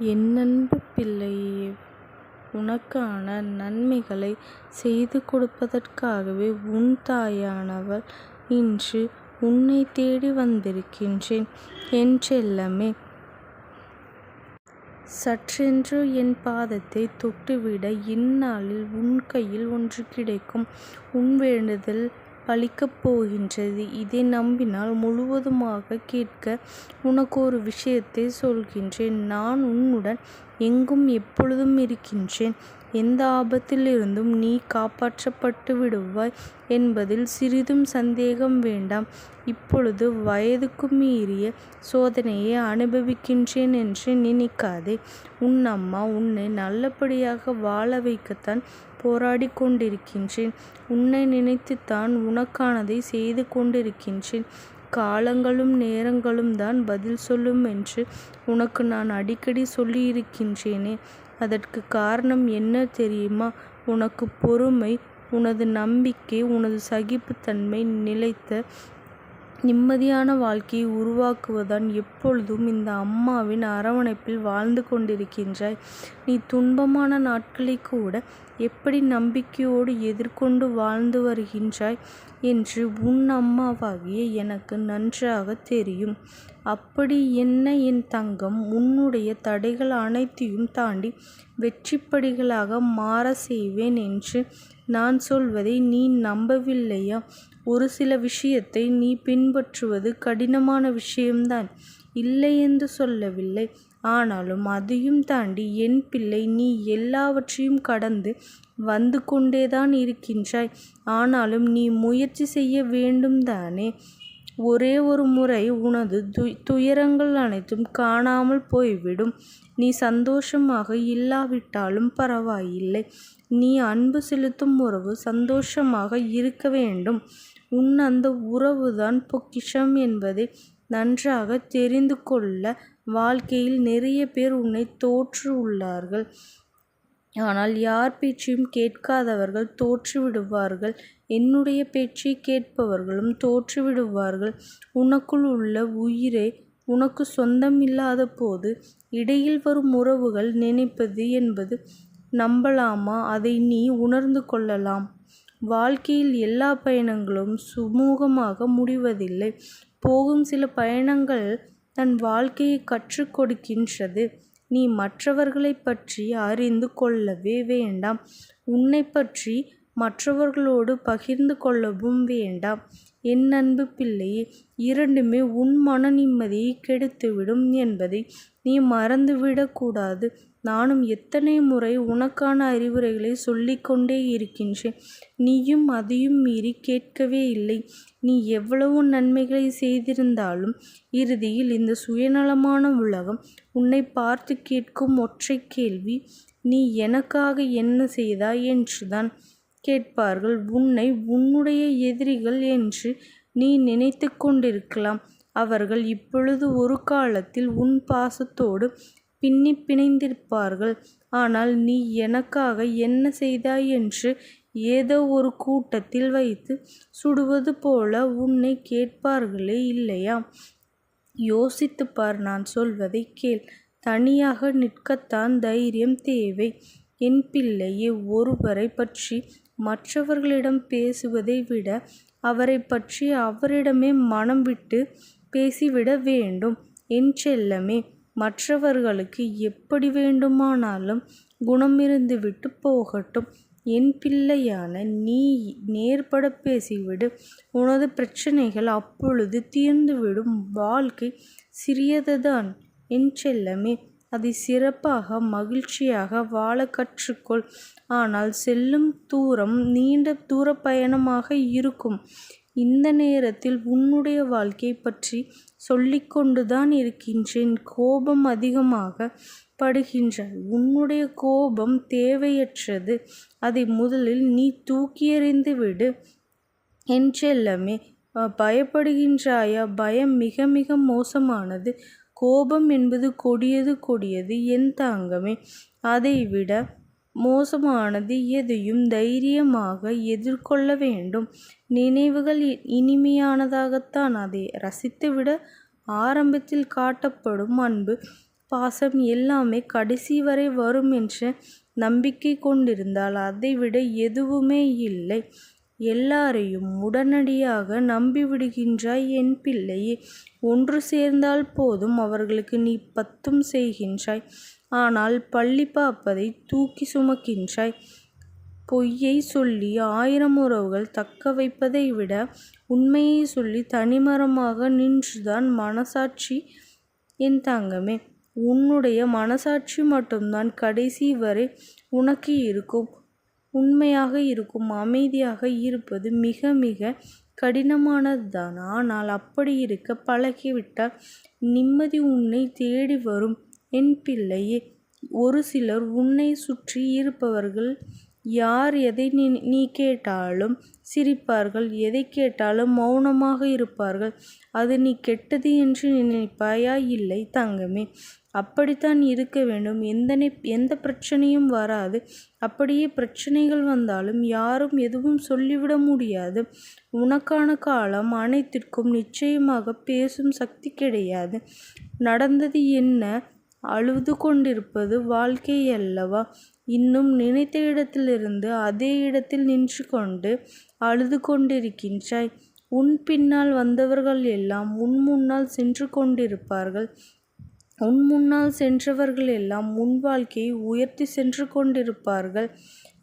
என் அன்பு பிள்ளையே உனக்கான நன்மைகளைச் செய்து கொடுப்பதற்காகவே உன் தாயானவள் இன்று உன்னைத் தேடி வந்திருக்கின்றேன் என் செல்லமே. சட்டென்று என் பாதத்தைத் தொட்டுவிட இந்நாளில் உன் கையில் ஒன்று கிடைக்கும். உன் வேண்டுதல் பலிக்கப் போகின்றது. இதை நம்பினால் முழுவதுமாகக் கேட்க உனக்கு ஒரு விஷயத்தைச் சொல்கின்றேன். நான் உன்னுடன் எங்கும் எப்பொழுதும் இருக்கின்றேன். எந்த ஆபத்திலிருந்தும் நீ காப்பாற்றப்பட்டு விடுவாய் என்பதில் சிறிதும் சந்தேகம் வேண்டாம். இப்பொழுது வயதுக்கு மீறிய சோதனையை அனுபவிக்கின்றேன் என்று நினைக்காதே. உன் அம்மா உன்னை நல்லபடியாக வாழ வைக்கத்தான் போராடி கொண்டிருக்கின்றேன். உன்னை நினைத்துத்தான் உனக்கானதை செய்து கொண்டிருக்கின்றேன். காலங்களும் நேரங்களும் தான் பதில் சொல்லும் என்று உனக்கு நான் அடிக்கடி சொல்லியிருக்கின்றேனே. அதற்குக் காரணம் என்ன தெரியுமா? உனக்கு பொறுமை உனது நம்பிக்கை உனது சகிப்புத்தன்மை நிலைத்த நிம்மதியான வாழ்க்கையை உருவாக்குவதான் எப்பொழுதும் இந்த அம்மாவின் அரவணைப்பில் வாழ்ந்து கொண்டிருக்கின்றாய். நீ துன்பமான நாட்களை கூட எப்படி நம்பிக்கையோடு எதிர்கொண்டு வாழ்ந்து வருகின்றாய் என்று உன் அம்மாவாகிய எனக்கு நன்றாக தெரியும். அப்படி என்ன என் தங்கம் உன்னுடைய தடைகள் அனைத்தையும் தாண்டி வெற்றிப்படிகளாக மாற செய்வேன் என்று நான் சொல்வதை நீ நம்பவில்லையா? ஒரு சில விஷயத்தை நீ பின்பற்றுவது கடினமான விஷயம்தான் இல்லை என்று சொல்லவில்லை. ஆனாலும் அதையும் தாண்டி என் பிள்ளை நீ எல்லாவற்றையும் கடந்து வந்து கொண்டேதான் இருக்கின்றாய். ஆனாலும் நீ முயற்சி செய்ய வேண்டும்தானே. ஒரே ஒரு முறை உனது துயரங்கள் அனைத்தும் காணாமல் போய்விடும். நீ சந்தோஷமாக இல்லாவிட்டாலும் பரவாயில்லை. நீ அன்பு செலுத்தும் உறவு சந்தோஷமாக இருக்க வேண்டும். உன் அந்த உறவுதான் பொக்கிஷம் என்பதை நன்றாக தெரிந்து கொள்ள வாழ்க்கையில் நிறைய பேர் உன்னை தோற்று உள்ளார்கள். ஆனால் யார் பேச்சையும் கேட்காதவர்கள் தோற்று விடுவார்கள். என்னுடைய பேச்சை கேட்பவர்களும் தோற்று விடுவார்கள். உனக்குள் உள்ள உயிரே சொந்தமில்லாத போது இடையில் வரும் உறவுகள் நினைப்பது என்பது நம்பலாமா? அதை நீ உணர்ந்து கொள்ளலாம். வாழ்க்கையில் எல்லா பயணங்களும் சுமூகமாக முடிவதில்லை. போகும் சில பயணங்கள் தன் வாழ்க்கையை கற்றுக் கொடுக்கின்றது. நீ மற்றவர்களைப் பற்றி அறிந்து கொள்ளவே வேண்டாம். உன்னை பற்றி மற்றவர்களோடு பகிர்ந்து கொள்ளவும் வேண்டாம். என் அன்பு பிள்ளையே இரண்டுமே உன் மன நிம்மதியை கெடுத்துவிடும் என்பதை நீ மறந்துவிடக்கூடாது நானும் எத்தனை முறை உனக்கான அறிவுரைகளை சொல்லிக்கொண்டே இருக்கின்றேன். நீயும் அதையும் மீறி கேட்கவே இல்லை. நீ எவ்வளவு நன்மைகளை செய்திருந்தாலும் இறுதியில் இந்த சுயநலமான உலகம் உன்னை பார்த்து கேட்கும் ஒற்றை கேள்வி நீ எனக்காக என்ன செய்தாய் என்றுதான் கேட்பார்கள். உன்னை உன்னுடைய எதிரிகள் என்று நீ நினைத்து கொண்டிருக்கலாம். அவர்கள் இப்பொழுது ஒரு காலத்தில் உன் பாசத்தோடு பின்னிப் பிணைந்திருப்பார்கள். ஆனால் நீ எனக்காக என்ன செய்தாய் என்று ஏதோ ஒரு கூட்டத்தில் வைத்துச் சுடுவது போல உன்னைக் கேட்பார்களே இல்லையா? யோசித்துப் பார். நான் சொல்வதைக் கேள். தனியாக நிற்கத்தான் தைரியம் தேவை. என் பிள்ளையே ஒருவரைப் பற்றி மற்றவர்களிடம் பேசுவதை விட அவரைப் பற்றி அவரிடமே மனம் விட்டுப் பேசிவிட வேண்டும். என் செல்லமே. மற்றவர்களுக்கு எப்படி வேண்டுமானாலும் குணமிருந்து விட்டு போகட்டும். என் பிள்ளையான நீ நேர்பட பேசிவிடு. உனது பிரச்சனைகள் அப்பொழுது தீர்ந்துவிடும். வாழ்க்கை சிறியதுதான் என் செல்லமே. அதை சிறப்பாக மகிழ்ச்சியாக வாழ கற்றுக்கொள். ஆனால் செல்லும் தூரம் நீண்ட தூர பயணமாக இருக்கும். இந்த நேரத்தில் உன்னுடைய வாழ்க்கை பற்றி சொல்லிக்கொண்டுதான் இருக்கின்றேன். கோபம் அதிகமாக படுகின்றாய். உன்னுடைய கோபம் தேவையற்றது. அதை முதலில் நீ தூக்கி எறிந்து விடு என்றெல்லாமே பயப்படுகின்றாயா? பயம் மிக மிக மோசமானது. கோபம் என்பது கொடியது கொடியது என் தாங்கமே அதைவிட மோசமானது எதையும் தைரியமாக எதிர்கொள்ள வேண்டும். நினைவுகள் இனிமையானதாகத்தான் அதை ரசித்துவிட ஆரம்பத்தில் காட்டப்படும் அன்பு பாசம் எல்லாமே கடைசி வரை வரும் என்ற நம்பிக்கை கொண்டிருந்தால் அதைவிட எதுவுமே இல்லை. எல்லாரையும் உடனடியாக நம்பிவிடுகின்றாய் என் பிள்ளையே. ஒன்று சேர்ந்தால் போதும் அவர்களுக்கு நீ பத்தும் செய்கின்றாய். ஆனால் பள்ளி பார்ப்பதை தூக்கிச் சுமக்கின்றாய். பொய்யைச் சொல்லி ஆயிரம் உறவுகள் தக்க வைப்பதை விட உண்மையைச் சொல்லித் தனிமரமாக நின்றுதான் மனசாட்சி என் தங்கமே. உன்னுடைய மனசாட்சி மட்டும்தான் கடைசி வரை உனக்கு இருக்கும். உண்மையாக இருக்கும். அமைதியாக இருப்பது மிக மிகக் கடினமானதுதான். ஆனால் அப்படியிருக்க பழகிவிட்டால் நிம்மதி உன்னைத் தேடி வரும் என் பிள்ளையே. ஒரு சிலர் உன்னை சுற்றி இருப்பவர்கள் யார் எதை நீ நீ கேட்டாலும் சிரிப்பார்கள். எதை கேட்டாலும் மௌனமாக இருப்பார்கள். அது நீ கெட்டது என்று நினைப்பாயா? இல்லை தங்கமே. அப்படித்தான் இருக்க வேண்டும். எந்தனை எந்த பிரச்சனையும் வராது. அப்படியே பிரச்சனைகள் வந்தாலும் யாரும் எதுவும் சொல்லிவிட முடியாது. உனக்கான காலம் அனைத்திற்கும் நிச்சயமாக பேசும் சக்தி கிடையாது. நடந்தது என்ன? அழுது கொண்டிருப்பது வாழ்க்கையல்லவா? இன்னும் நினைத்த இடத்திலிருந்து அதே இடத்தில் நின்று கொண்டு அழுது கொண்டிருக்கின்றாய். உன் பின்னால் வந்தவர்கள் எல்லாம் உன் முன்னால் சென்று கொண்டிருப்பார்கள். உன் முன்னால் சென்றவர்கள் எல்லாம் உன் வாழ்க்கையை உயர்த்தி சென்று கொண்டிருப்பார்கள்.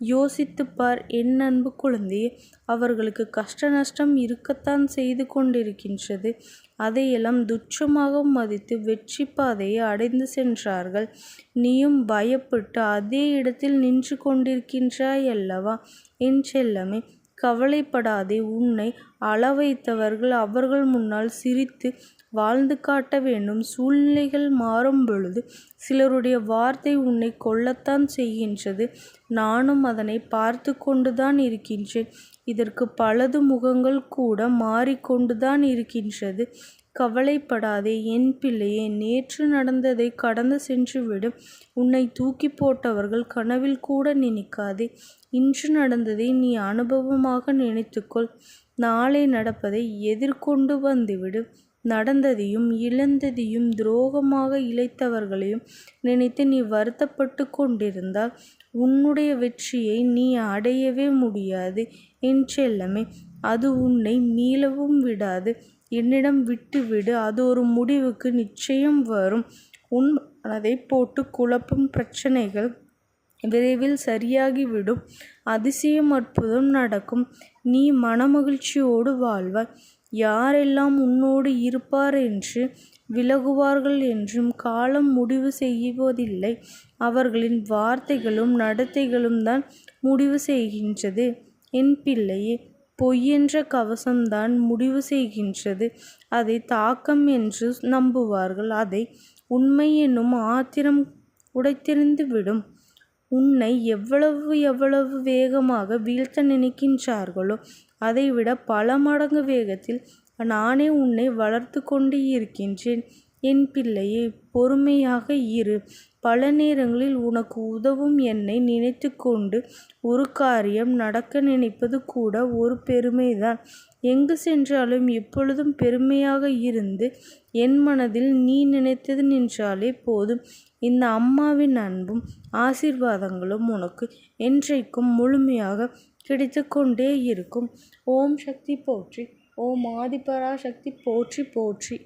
யோசித்துப்பார் என் அன்பு குழந்தையே. அவர்களுக்கு கஷ்ட நஷ்டம் இருக்கத்தான் செய்து கொண்டிருக்கின்றது. அதையெல்லாம் துச்சமாக மதித்து வெற்றி பாதையை அடைந்து சென்றார்கள். நீயும் பயப்பட்டு அதே இடத்தில் நின்று கொண்டிருக்கின்றாயல்லவா? என் செல்லமே. கவலைப்படாதே. உன்னை அழவைத்தவர்கள் அவர்கள் முன்னால் சிரித்து வாழ்ந்து காட்ட வேண்டும். சூழ்நிலைகள் மாறும் பொழுது சிலருடைய வார்த்தை உன்னை கொல்லத்தான் செய்கின்றது. நானும் அதனை பார்த்து கொண்டுதான் இருக்கின்றேன். இதற்கு பலது முகங்கள் கூட மாறிக்கொண்டுதான் இருக்கின்றது. கவலைப்படாதே என் பிள்ளையே. நேற்று நடந்ததை கடந்து சென்றுவிடு. உன்னை தூக்கிப் போட்டவர்கள் கனவில் கூட நினைக்காதே. இன்று நடந்ததை நீ அனுபவமாக நினைத்துக்கொள். நாளை நடப்பதை எதிர்கொண்டு வந்துவிடு. நடந்ததையும் இழந்ததையும் துரோகமாக இழைத்தவர்களையும் நினைத்து நீ வருத்தப்பட்டு கொண்டிருந்தால் உன்னுடைய வெற்றியை நீ அடையவே முடியாது என் செல்லமே. அது உன்னை மீளவும் விடாது. என்னிடம் விட்டுவிடு. அது ஒரு முடிவுக்கு நிச்சயம் வரும். உன் மனதை போட்டு குழப்பும் பிரச்சனைகள் விரைவில் சரியாகிவிடும். அதிசயம் அற்புதம் நடக்கும். நீ மனமகிழ்ச்சியோடு வாழ்வாய். யாரெல்லாம் உன்னோடு இருப்பார் என்று விலகுவார்கள் என்றும் காலம் முடிவு செய்வதில்லை. அவர்களின் வார்த்தைகளும் நடத்தைகளும் தான் முடிவு செய்கின்றது என் பிள்ளையே. பொய்யென்ற கவசம்தான் முடிவு செய்கின்றது. அதை தாக்கம் என்று நம்புவார்கள். அதை உண்மை என்னும் ஆத்திரம் உடைத்தெறிந்து விடும். உன்னை எவ்வளவு எவ்வளவு வேகமாக வீழ்த்த நினைக்கின்றார்களோ அதைவிட பல மடங்கு வேகத்தில் நானே உன்னை வளர்த்து கொண்டு இருக்கின்றேன் என் பிள்ளையே. பொறுமையாக இரு. பல நேரங்களில் உனக்கு உதவும் என்னை நினைத்துக்கொண்டு ஒரு காரியம் நடக்க நினைப்பது கூட ஒரு பெருமைதான். எங்கு சென்றாலும் எப்பொழுதும் பெருமையாக இருந்து என் மனதில் நீ நினைத்தது நின்றாலே போதும். இந்த அம்மாவின் அன்பும் ஆசீர்வாதங்களும் உனக்கு என்றைக்கும் முழுமையாக கிடைத்து கொண்டே இருக்கும். ஓம் சக்தி போற்றி ஓம் ஆதிபராசக்தி போற்றி போற்றி